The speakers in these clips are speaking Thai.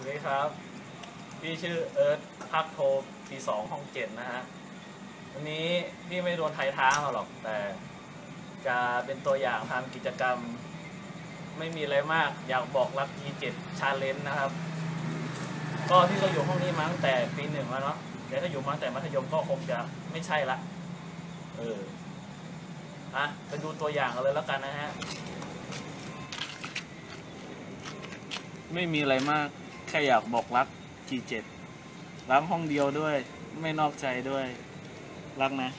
สวัสดีครับ พี่ชื่อเอิร์ธพักโทปีสองห้องเจ็ดนะฮะ วันนี้พี่ไม่โดนไทยท้ามาหรอกแต่ จะเป็นตัวอย่างทำกิจกรรม ไม่มีอะไรมากอยากบอกรัก G7 ชาเลนจ์นะครับ ก็พี่ก็อยู่ห้องนี้มาตั้งแต่ปีหนึ่งแล้วเนาะแต่ถ้าอยู่มาตั้งแต่มัธยมก็คงจะไม่ใช่ละ เอออะไปดูตัวอย่างกันเลยแล้วกันนะฮะ ไม่มีอะไรมาก แค่อยากบอกรัก G7 รักห้องเดียวด้วย ไม่นอกใจด้วย รักนะ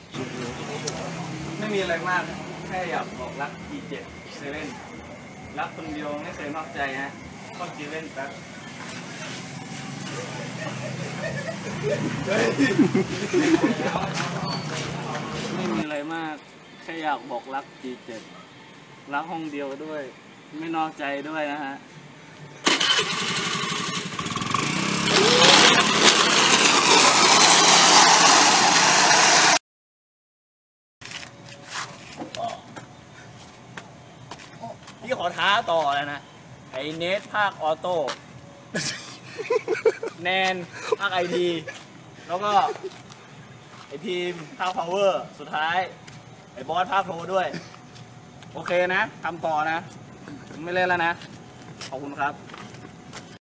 ไม่มีอะไรมาก แค่อยากบอกรัก G7 เซเว่นรักคนเดียวไม่เคยนอกใจฮะก็จีเล่นแป๊บไม่มีอะไรมาก แค่อยากบอกรัก G7 รักห้องเดียวด้วย ไม่นอกใจด้วยนะฮะ พี่ขอท้าต่อเลยนะ ไอเนทภาคออโต้ แนนภาคไอทีแล้วก็ ไอพีมภาคพาวเวอร์ สุดท้าย ไอบอสภาคโทรด้วย โอเคนะทำต่อนะ ไม่เล่นแล้วนะ ขอบคุณครับ